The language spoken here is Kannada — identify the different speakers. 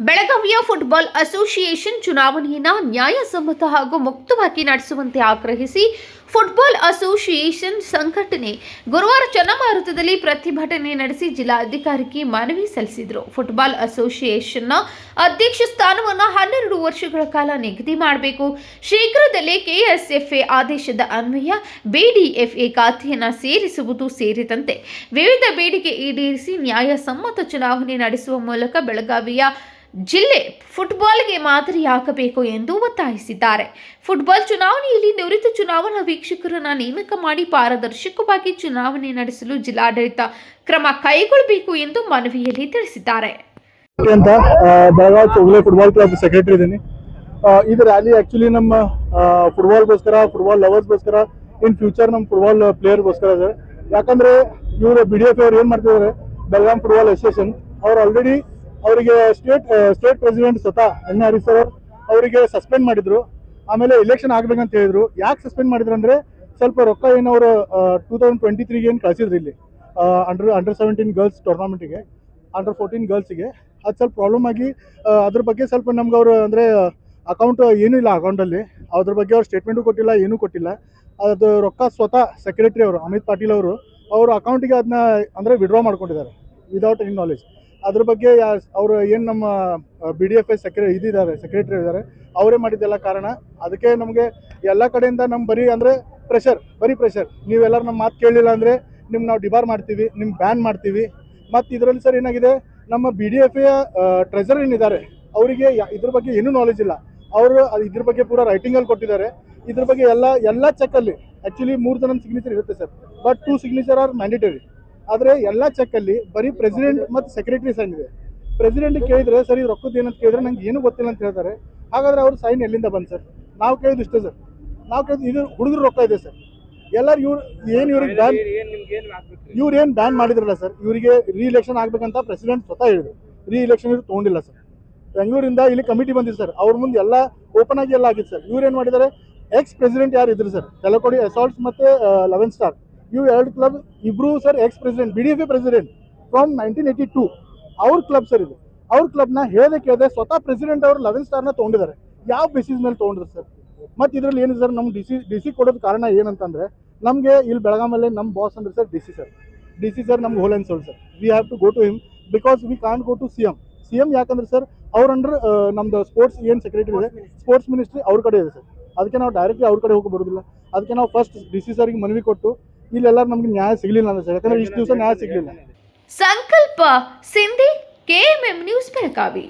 Speaker 1: ಬೆಳಗಾವಿಯ ಫುಟ್ಬಾಲ್ ಅಸೋಸಿಯೇಷನ್ ಚುನಾವಣೆಯನ್ನು ನ್ಯಾಯಸಮ್ಮತ ಹಾಗೂ ಮುಕ್ತವಾಗಿ ನಡೆಸುವಂತೆ ಆಗ್ರಹಿಸಿ ಫುಟ್ಬಾಲ್ ಅಸೋಸಿಯೇಷನ್ ಸಂಘಟನೆ ಗುರುವಾರ ಚನ್ನಮಾರುತದಲ್ಲಿ ಪ್ರತಿಭಟನೆ ನಡೆಸಿ ಜಿಲ್ಲಾಧಿಕಾರಿಗೆ ಮನವಿ ಸಲ್ಲಿಸಿದರು. ಫುಟ್ಬಾಲ್ ಅಸೋಸಿಯೇಷನ್ನ ಅಧ್ಯಕ್ಷ ಸ್ಥಾನವನ್ನು ಹನ್ನೆರಡು ವರ್ಷಗಳ ಕಾಲ ನಿಗದಿ ಮಾಡಬೇಕು. ಶೀಘ್ರದಲ್ಲೇ ಕೆಎಸ್ಎಫ್ಎ ಆದೇಶದ ಅನ್ವಯ, ಬಿಡಿಎಫ್ಎ ಖಾತೆಯನ್ನು ಸೇರಿಸುವುದು ಸೇರಿದಂತೆ ವಿವಿಧ ಬೇಡಿಕೆ ಈಡೇರಿಸಿ ನ್ಯಾಯಸಮ್ಮತ ಚುನಾವಣೆ ನಡೆಸುವ ಮೂಲಕ ಬೆಳಗಾವಿಯ ಜಿಲ್ಲೆ ಫುಟ್ಬಾಲ್ಗೆ ಮಾದರಿಯಾಗಬೇಕು ಎಂದು ಒತ್ತಾಯಿಸಿದ್ದಾರೆ. ಫುಟ್ಬಾಲ್ ಚುನಾವಣೆಯಲ್ಲಿ ನಿವೃತ್ತ ಚುನಾವಣಾ ವೀಕ್ಷಕರನ್ನು ನೇಮಕ ಮಾಡಿ ಪಾರದರ್ಶಕವಾಗಿ ಚುನಾವಣೆ ನಡೆಸಲು ಜಿಲ್ಲಾಡಳಿತ ಕ್ರಮ ಕೈಗೊಳ್ಳಬೇಕು ಎಂದು ಮನವಿಯಲ್ಲಿ ತಿಳಿಸಿದ್ದಾರೆ.
Speaker 2: ಅಂತ ಬೆಳಗಾವಿ ಫುಟ್ಬಾಲ್ ಕ್ಲಬ್ ಸೆಕ್ರೆಟರಿ ಇದ್ದೀನಿ ಇದು ರ್ಯಾಲಿ ಆಕ್ಚುಲಿ ನಮ್ಮ ಫುಟ್ಬಾಲ್ಗೋಸ್ಕರ, ಫುಟ್ಬಾಲ್ ಲವರ್ಸ್ಗೋಸ್ಕರ, ಇನ್ ಫ್ಯೂಚರ್ ನಮ್ಮ ಫುಟ್ಬಾಲ್ ಪ್ಲೇಯರ್ಗೋಸ್ಕರ ಸರ್ ಯಾಕಂದ್ರೆ ಇವರು ಬಿ ಡಿ ಎಫ್ ಅವ್ರು ಏನ್ ಮಾಡ್ತಿದ್ದಾರೆ? ಬೆಳಗಾಂ ಫುಟ್ಬಾಲ್ ಅಸೋಸಿಯೇಷನ್ ಅವ್ರು ಆಲ್ರೆಡಿ ಅವರಿಗೆ ಸ್ಟೇಟ್ ಸ್ಟೇಟ್ ಪ್ರೆಸಿಡೆಂಟ್ ಸ್ವತಃ ಎನ್ ಹರೀಶ್ ಸರ್ ಅವರಿಗೆ ಸಸ್ಪೆಂಡ್ ಮಾಡಿದ್ರು. ಆಮೇಲೆ ಎಲೆಕ್ಷನ್ ಆಗ್ಬೇಕಂತ ಹೇಳಿದ್ರು. ಯಾಕೆ ಸಸ್ಪೆಂಡ್ ಮಾಡಿದ್ರು ಅಂದ್ರೆ ಸ್ವಲ್ಪ ರೊಕ್ಕ ಏನು ಅವರು ಟೂ ತೌಸಂಡ್ ಟ್ವೆಂಟಿ ತ್ರೀಗೆ ಏನು ಕಳಿಸಿದ್ರು ಇಲ್ಲಿ. ಅಂಡರ್ ಅಂಡರ್ ಸೆವೆಂಟೀನ್ ಗರ್ಲ್ಸ್ ಟೂರ್ನಮೆಂಟಿಗೆ ಅಂಡರ್ ಫೋರ್ಟೀನ್ ಗರ್ಲ್ಸಿಗೆ ಅದು ಸ್ವಲ್ಪ ಪ್ರಾಬ್ಲಮ್ ಆಗಿ ಅದ್ರ ಬಗ್ಗೆ ಸ್ವಲ್ಪ ನಮ್ಗೆ ಅವರು ಅಂದರೆ ಅಕೌಂಟ್ ಏನೂ ಇಲ್ಲ ಅಕೌಂಟಲ್ಲಿ ಅದ್ರ ಬಗ್ಗೆ ಅವ್ರು ಸ್ಟೇಟ್ಮೆಂಟು ಕೊಟ್ಟಿಲ್ಲ, ಏನೂ ಕೊಟ್ಟಿಲ್ಲ. ಅದು ರೊಕ್ಕ ಸ್ವತಃ ಸೆಕ್ರೆಟರಿ ಅವರು, ಅಮಿತ್ ಪಾಟೀಲ್ ಅವರು ಅವರು ಅಕೌಂಟಿಗೆ ಅದನ್ನ ಅಂದರೆ ವಿಡ್ರಾ ಮಾಡ್ಕೊಂಡಿದ್ದಾರೆ ವಿದೌಟ್ ಎನಿ ನಾಲೆಜ್ ಅದ್ರ ಬಗ್ಗೆ ಅವರು ಏನು ನಮ್ಮ ಬಿ ಡಿ ಎಫ್ ಎಸ್ ಸೆಕ್ರೆ ಇದಿದ್ದಾರೆ ಸೆಕ್ರೆಟರಿ ಇದ್ದಾರೆ, ಅವರೇ ಮಾಡಿದ್ದೆಲ್ಲ ಕಾರಣ. ಅದಕ್ಕೆ ನಮಗೆ ಎಲ್ಲ ಕಡೆಯಿಂದ ನಮ್ಮ ಬರೀ ಅಂದರೆ ಪ್ರೆಷರ್ ಬರೀ ಪ್ರೆಷರ್ ನೀವೆಲ್ಲರೂ ನಮ್ಮ ಮಾತು ಕೇಳಲಿಲ್ಲ ಅಂದರೆ ನಿಮ್ಗೆ ನಾವು ಡಿಬಾರ್ ಮಾಡ್ತೀವಿ ನಿಮ್ಮ ಬ್ಯಾನ್ ಮಾಡ್ತೀವಿ. ಮತ್ತು ಇದರಲ್ಲಿ ಸರ್ ಏನಾಗಿದೆ, ನಮ್ಮ ಬಿ ಡಿ ಎಫ್ ಟ್ರೆಜರ್ ಏನಿದ್ದಾರೆ, ಅವರಿಗೆ ಇದ್ರ ಬಗ್ಗೆ ಏನೂ ನಾಲೆಜ್ ಇಲ್ಲ. ಅವರು ಇದ್ರ ಬಗ್ಗೆ ಪೂರ ರೈಟಿಂಗಲ್ಲಿ ಕೊಟ್ಟಿದ್ದಾರೆ. ಇದ್ರ ಬಗ್ಗೆ ಎಲ್ಲ ಎಲ್ಲ ಚೆಕ್ಕಲ್ಲಿ ಆ್ಯಕ್ಚುಲಿ ಮೂರು ಜನ ಸಿಗ್ನೇಚರ್ ಇರುತ್ತೆ sir. But two signature are mandatory ಆದರೆ ಎಲ್ಲ ಚೆಕ್ಕಲ್ಲಿ ಬರೀ ಪ್ರೆಸಿಡೆಂಟ್ ಮತ್ತು ಸೆಕ್ರೆಟರಿ ಸೈನ್ ಇದೆ. ಪ್ರೆಸಿಡೆಂಟ್ ಕೇಳಿದ್ರೆ ಸರ್ ಇದು ರೊಕ್ಕದ ಏನಂತ ಕೇಳಿದ್ರೆ ನಂಗೆ ಏನೂ ಗೊತ್ತಿಲ್ಲ ಅಂತ ಹೇಳ್ತಾರೆ. ಹಾಗಾದ್ರೆ ಅವ್ರ ಸೈನ್ ಎಲ್ಲಿಂದ ಬಂದು ಸರ್? ನಾವು ಕೇಳಿದ್ದು ಇಷ್ಟೇ ಸರ್. ನಾವು ಕೇಳಿದ್ದು ಇದು ಹುಡುಗರು ರೊಕ್ಕ ಇದೆ ಸರ್. ಎಲ್ಲರೂ ಇವ್ರು ಏನು ಇವ್ರಿಗೆ ಬ್ಯಾನ್ ಇವ್ರು ಏನು ಬ್ಯಾನ್ ಮಾಡಿದ್ರಲ್ಲ ಸರ್ ಇವರಿಗೆ ರೀ ಇಲೆಕ್ಷನ್ ಆಗ್ಬೇಕಂತ ಪ್ರೆಸಿಡೆಂಟ್ ಸ್ವತಃ ಹೇಳಿದ್ರು. ರೀ ಇಲೆಕ್ಷನ್ ಇವ್ರು ತೊಗೊಂಡಿಲ್ಲ ಸರ್. ಬೆಂಗಳೂರಿಂದ ಇಲ್ಲಿ ಕಮಿಟಿ ಬಂದಿದೆ ಸರ್. ಅವ್ರ ಮುಂದೆ ಎಲ್ಲ ಓಪನ್ ಆಗಿ ಎಲ್ಲ ಆಗಿತ್ತು ಸರ್. ಇವ್ರು ಏನು ಮಾಡಿದ್ದಾರೆ ಎಕ್ಸ್ ಪ್ರೆಸಿಡೆಂಟ್ ಯಾರು ಇದ್ರು ಸರ್? ತೆಲಕೋಡಿ ಅಸಾಲ್ಟ್ಸ್ ಮತ್ತು ಲೆವೆನ್ ಸ್ಟಾರ್ ಇವು ಎರಡು ಕ್ಲಬ್ ಇಬ್ರು sir ex president B D F a president from nineteen eighty two ಅವ್ರ ಕ್ಲಬ್ ಸರ್ ಇದು ಅವ್ರ ಕ್ಲಬ್ನ ಹೇಳದೆ ಕೇಳದೆ ಸ್ವತಃ ಪ್ರೆಸಿಡೆಂಟ್ ಅವರು ಲೆವೆನ್ ಸ್ಟಾರ್ನ ತೊಗೊಂಡಿದ್ದಾರೆ. ಯಾವ ಬೇಸಿಸ್ ಮೇಲೆ ತೊಗೊಂಡ್ರು ಸರ್ ಮತ್ತು ಇದರಲ್ಲಿ ಏನು ಸರ್ ನಮ್ಮ ಡಿ ಸಿ ಡಿ ಸಿ ಕೊಡೋದು ಕಾರಣ ಏನಂತಂದರೆ ನಮಗೆ ಇಲ್ಲಿ ಬೆಳಗಾಮಲ್ಲೇ ನಮ್ಮ ಬಾಸ್ ಅಂದ್ರೆ sir D C sir D C sir ನಮ್ಗೆ hole ಅನ್ಸೋಲ್ sole sir we have to go to him because we can't go to C M C M ಯಾಕಂದ್ರೆ ಸರ್ ಅವ್ರ ಅಂಡರ್ ನಮ್ದು ಸ್ಪೋರ್ಟ್ಸ್ ಏನು ಸೆಕ್ರೆಟರಿ ಇದೆ? ಸ್ಪೋರ್ಟ್ಸ್ ಮಿನಿಸ್ಟ್ರಿ ಅವ್ರ ಕಡೆ ಇದೆ ಸರ್ ಅದಕ್ಕೆ ನಾವು ಡೈರೆಕ್ಟ್ಲಿ ಅವ್ರ ಕಡೆ ಹೋಗಿ ಬರೋದಿಲ್ಲ. ಅದಕ್ಕೆ ನಾವು ಫಸ್ಟ್ ಡಿ ಸಿ ಸರ್ಗೆ ಮನವಿ ಕೊಟ್ಟು ಇಲ್ಲೆಲ್ಲ ನಮ್ಗೆ ನ್ಯಾಯ ಸಿಗಲಿಲ್ಲ ಅಂತ ಯಾಕಂದ್ರೆ ಇಷ್ಟು ದಿವಸ ನ್ಯಾಯ ಸಿಗಲಿಲ್ಲ
Speaker 1: ಸಂಕಲ್ಪ ಸಿಂಧಿ ಕೆಎಂಎಂ ನ್ಯೂಸ್ ಬೆಳಗಾವಿ